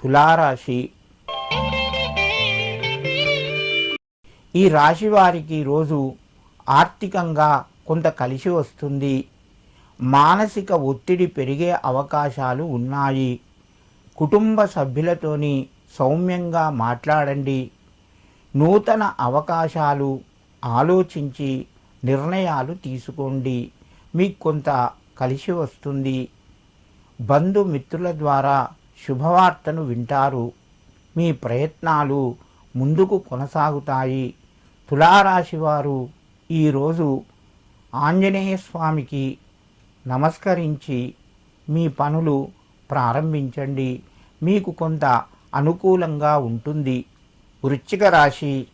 తులారాశి. ఈ రాశి వారికి రోజు ఆర్థికంగా కొంత కలిసి వస్తుంది. మానసిక ఒత్తిడి పెరిగే అవకాశాలు ఉన్నాయి. కుటుంబ సభ్యులతోని సౌమ్యంగా మాట్లాడండి. నూతన అవకాశాలు ఆలోచించి నిర్ణయాలు తీసుకోండి. మీకు కొంత కలిసి వస్తుంది. బంధుమిత్రుల ద్వారా శుభవార్తను వింటారు. మీ ప్రయత్నాలు ముందుకు కొనసాగుతాయి. తులారాశి వారు ఈరోజు ఆంజనేయ స్వామికి నమస్కరించి మీ పనులు ప్రారంభించండి. మీకు కొంత అనుకూలంగా ఉంటుంది. వృశ్చిక రాశి.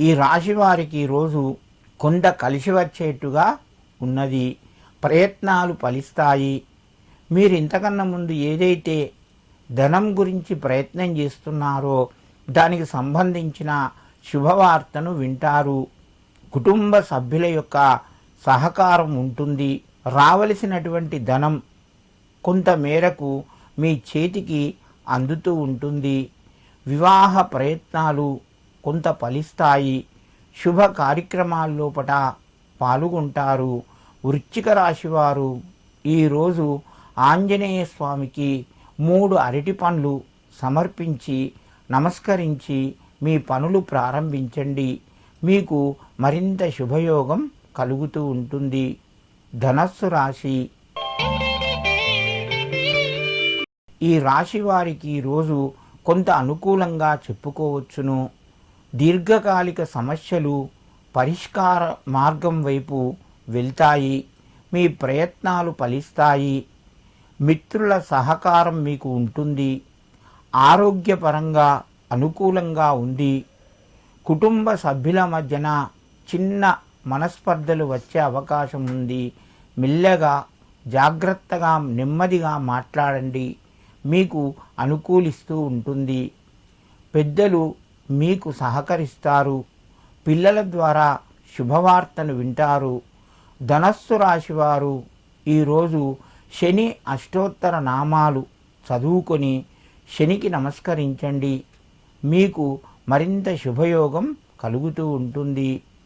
ఈ రాశి వారికి రోజు కొంత కలిసి వచ్చేట్టుగా ఉన్నది. ప్రయత్నాలు ఫలిస్తాయి. మీరు ఇంతకన్నా ముందు ఏదైతే ధనం గురించి ప్రయత్నం చేస్తున్నారో దానికి సంబంధించిన శుభవార్తను వింటారు. కుటుంబ సభ్యుల యొక్క సహకారం ఉంటుంది. రావలసినటువంటి ధనం కొంత మేరకు మీ చేతికి అందుతూ ఉంటుంది. వివాహ ప్రయత్నాలు కొంత ఫలిస్తాయి. శుభ కార్యక్రమాల్లోపట పాల్గొంటారు. వృశ్చిక రాశివారు ఈరోజు ఆంజనేయ స్వామికి మూడు అరటి పండ్లు సమర్పించి నమస్కరించి మీ పనులు ప్రారంభించండి. మీకు మరింత శుభయోగం కలుగుతూ ఉంటుంది. ధనస్సు రాశి. ఈ రాశి వారికి రోజు కొంత అనుకూలంగా చెప్పుకోవచ్చును. దీర్ఘకాలిక సమస్యలు పరిష్కార మార్గం వైపు వెళ్తాయి మీ ప్రయత్నాలు ఫలిస్తాయి మిత్రుల సహకారం మీకు ఉంటుంది ఆరోగ్యపరంగా అనుకూలంగా ఉంది. కుటుంబ సభ్యుల మధ్యన చిన్న మనస్పర్ధలు వచ్చే అవకాశం ఉంది. మెల్లగా జాగ్రత్తగా నెమ్మదిగా మాట్లాడండి. మీకు అనుకూలిస్తూ ఉంటుంది. పెద్దలు మీకు సహకరిస్తారు. పిల్లల ద్వారా శుభవార్తను వింటారు. ధనస్సు రాశివారు ఈరోజు శని అష్టోత్తర నామాలు చదువుకొని శనికి నమస్కరించండి. మీకు మరింత శుభయోగం కలుగుతూ ఉంటుంది.